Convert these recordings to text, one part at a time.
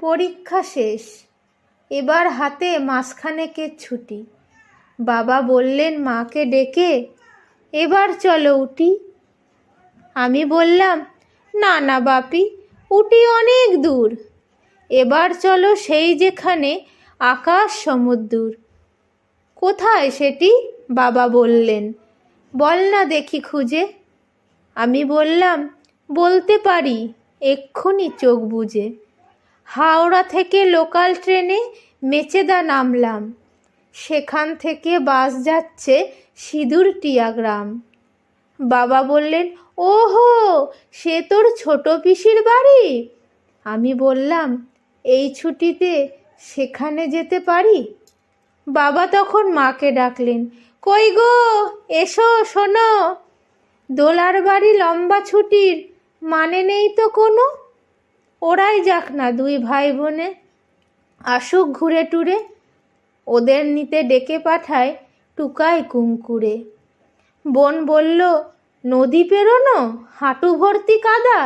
পরীক্ষা শেষ। এবার হাতে মাসখানেকের ছুটি। বাবা বললেন, মাকে ডেকে এবার চলো উঠি। আমি বললাম, না না বাপি উটি অনেক দূর। এবার চলো সেই যেখানে আকাশ সমুদ্র কোথায় সেটি? বাবা বললেন, বল না দেখি খুঁজে। আমি বললাম, বলতে পারি, এক্ষুনি চোখ বুজে। হাওড়া থেকে লোকাল ট্রেনে মেচেদা নামলাম। সেখান থেকে বাস যাচ্ছে সিঁদুর টিয়াগ্রাম। বাবা বললেন, ওহো, সে তোর ছোট পিসির বাড়ি? আমি বললাম, এই ছুটিতে সেখানে যেতে পারি? বাবা তখন মাকে ডাকলেন, কই গো, এসো, শোনো। দোলার বাড়ি লম্বা ছুটির মানে নেই তো কোনো? ওরাই যাক না, দুই ভাই বোনে আসুক ঘুরে টুরে ওদের নিতে ডেকে পাঠায় টুকায় কুঙ্কুরে বোন বলল, নদী পেরোনো? হাঁটু ভর্তি কাদা?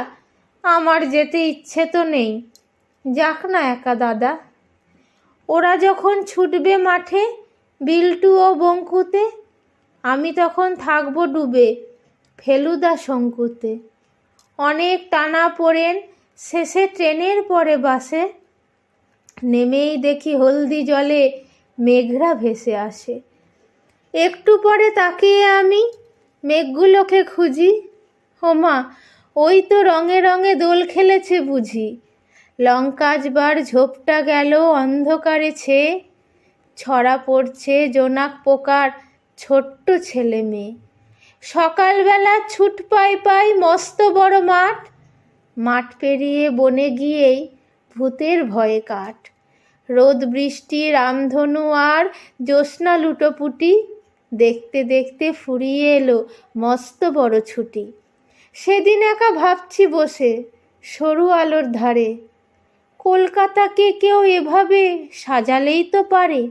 আমার যেতে ইচ্ছে তো নেই। যাক না একা দাদা। ওরা যখন ছুটবে মাঠে, বিল্টু ও বঙ্কুতে, আমি তখন থাকব ডুবে, ফেলুদা শঙ্কুতে। অনেক টানা পড়েন শেষে ট্রেনের পরে বাসে নেমেই দেখি হলদি জলে মেঘরা ভেসে আসে। একটু পরে তাকিয়ে আমি মেঘগুলোকে খুঁজি। হোমা ওই তো রঙে রঙে দোল খেলেছে বুঝি। লঙ্কাজবার ঝোপটা গেল অন্ধকারে ছেয়ে। ছড়া পড়ছে জোনাক পোকার ছোট্ট ছেলে মেয়ে। সকালবেলা ছুট পাই পাই মস্ত বড় মাঠ। মাঠ পেরিয়ে বনে গিয়েই ভূতের ভয়ে কাঠ। রোদ, বৃষ্টি, রামধনু আর জ্যোৎস্না লুটোপুটি দেখতে দেখতে ফুরিয়ে এলো মস্ত বড় ছুটি। সেদিন একা ভাবছি বসে সরু আলোর ধারে। কলকাতাকে কেউ এভাবে সাজালেই তো পারে।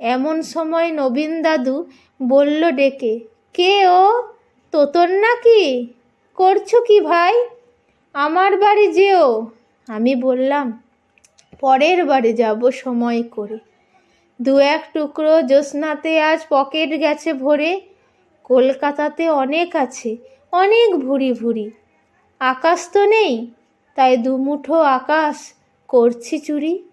এমন সময় নবীন দাদু বলল ডেকে, কে ও? তোতন নাকি? করছ কি ভাই? আমার বাড়ি যেও। আমি বললাম, পরের বারে যাব সময় করে। দু এক টুকরো জ্যোৎস্নাতে আজ পকেট গেছে ভরে। কলকাতাতে অনেক আছে, অনেক ভুরি ভুরি। আকাশ তো নেই, তাই দুমুঠো আকাশ করছি চুরি।